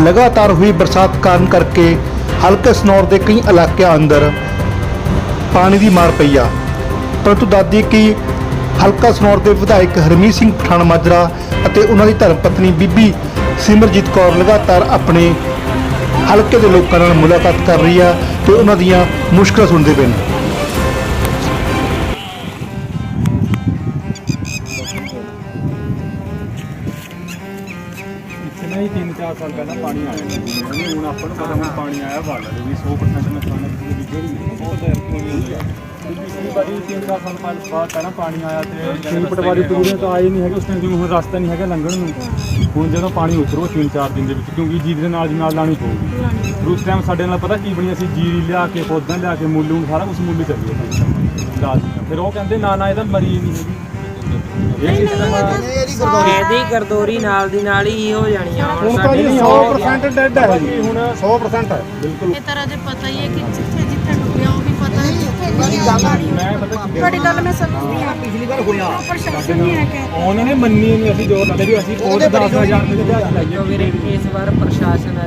ਲਗਾਤਾਰ ਹੋਈ ਬਰਸਾਤ ਕਾਰਨ ਕਰਕੇ ਹਲਕੇ ਸਨੌਰ ਦੇ ਕਈ ਇਲਾਕਿਆਂ ਅੰਦਰ ਪਾਣੀ ਦੀ ਮਾਰ ਪਈ ਆ। ਪਰੰਤੂ ਦਾਦੀ ਕਿ ਹਲਕਾ ਸਨੌਰ ਦੇ ਵਿਧਾਇਕ ਹਰਮੀਤ ਸਿੰਘ ਪਠਾਨ ਮਾਜਰਾ ਅਤੇ ਉਹਨਾਂ ਦੀ ਧਰਮ ਪਤਨੀ ਬੀਬੀ ਸਿਮਰਜੀਤ ਕੌਰ ਲਗਾਤਾਰ ਆਪਣੇ ਹਲਕੇ ਦੇ ਲੋਕਾਂ ਨਾਲ ਮੁਲਾਕਾਤ ਕਰ ਰਹੀ ਆ ਤੇ ਉਹਨਾਂ ਦੀਆਂ ਮੁਸ਼ਕਲਾਂ ਸੁਣਦੇ ਪਏ ਨੇ। ਇੱਥੇ ਨਾ ਹੀ 3-4 ਸਾਲ ਪਹਿਲਾਂ ਪਾਣੀ ਆਇਆ ਸੀ। ਹੁਣ ਆਪਾਂ ਨੂੰ ਪਤਾ ਹੁਣ ਪਾਣੀ ਆਇਆ ਵਾ ਲੈ ਵੀ 100% ਨੁਕਸਾਨ ਹੈ ਕਿਸੇ ਦੀ ਜਿਹੜੀ ਉਹ ਤਾਂ ਹੋਣੀ ਹੋਈ ਆ ਪਿਛਲੀ ਵਾਰੀ 3-4 ਸਾਲ ਬਾਅਦ ਪਹਿਲਾਂ ਪਾਣੀ ਆਇਆ ਤੇ ਛੇ ਪਟਵਾਰੀ ਪੂਰੇ ਤਾਂ ਆਏ ਨਹੀਂ ਹੈਗੇ। ਉਸ ਟਾਈਮ ਜਿਵੇਂ ਹੁਣ ਰਸਤਾ ਨਹੀਂ ਹੈਗਾ ਲੰਘਣ ਨੂੰ ਹੁਣ ਜਦੋਂ ਪਾਣੀ ਉਤਰੋ 3-4 ਦਿਨ ਦੇ ਵਿੱਚ ਕਿਉਂਕਿ ਜੀਰੀ ਦੇ ਨਾਲ ਦੀ ਨਾਲ ਲਾਣੀ ਪਊਗੀ। ਫਿਰ ਉਸ ਟਾਈਮ ਸਾਡੇ ਨਾਲ ਪਤਾ ਕੀ ਬਣੀ ਅਸੀਂ ਜੀਰੀ ਲਿਆ ਕੇ ਪੌਦਾਂ ਲਿਆ ਕੇ ਮੁੱਲ ਨੂੰ ਸਾਰਾ ਕੁਝ ਮੁੱਲ ਚੱਲੀ ਜਾਂਦਾ ਫਿਰ ਉਹ ਕਹਿੰਦੇ ਨਾ ਨਾ ਇਹਦਾ ਮਰੀ ਨਹੀਂ ਹੈਗੀ। ਇਹ ਸਿਸਟਮ ਇਹਦੀ ਗਰਦੋਰੀ ਨਾਲ ਦੀ ਨਾਲ ਹੀ ਹੋ ਜਾਣੀ ਆ ਹੁਣ ਤਾਂ ਜੀ 100% ਡੈਡ ਹੈ ਜੀ। ਹੁਣ 100% ਹੈ ਬਿਲਕੁਲ। ਇਹ ਤਰ੍ਹਾਂ ਦੇ ਪਤਾ ਹੀ ਹੈ ਕਿ ਜਿੱਥੇ ਜਿੱਥੇ ਡੁੱਬਿਆ ਉਹ ਵੀ ਪਤਾ ਹੈ। ਜਿੱਥੇ ਨਹੀਂ ਤੁਹਾਡੀ ਗੱਲ ਮੈਂ ਸਮਝਦੀ ਹਾਂ। ਪਿਛਲੀ ਵਾਰ ਹੋਇਆ। ਪ੍ਰਸ਼ਾਸਨ ਨਹੀਂ ਹੈ ਕਿ ਉਹਨਾਂ ਨੇ ਮੰਨੀ ਨਹੀਂ ਅਸੀਂ ਜੋਰ ਲਾਦੇ ਵੀ ਅਸੀਂ ਉਹ 10000 ਰੁਪਏ ਦੇ ਲਾਈਏ ਵੀਰੇ ਇਸ ਵਾਰ ਪ੍ਰਸ਼ਾਸਨ ਆ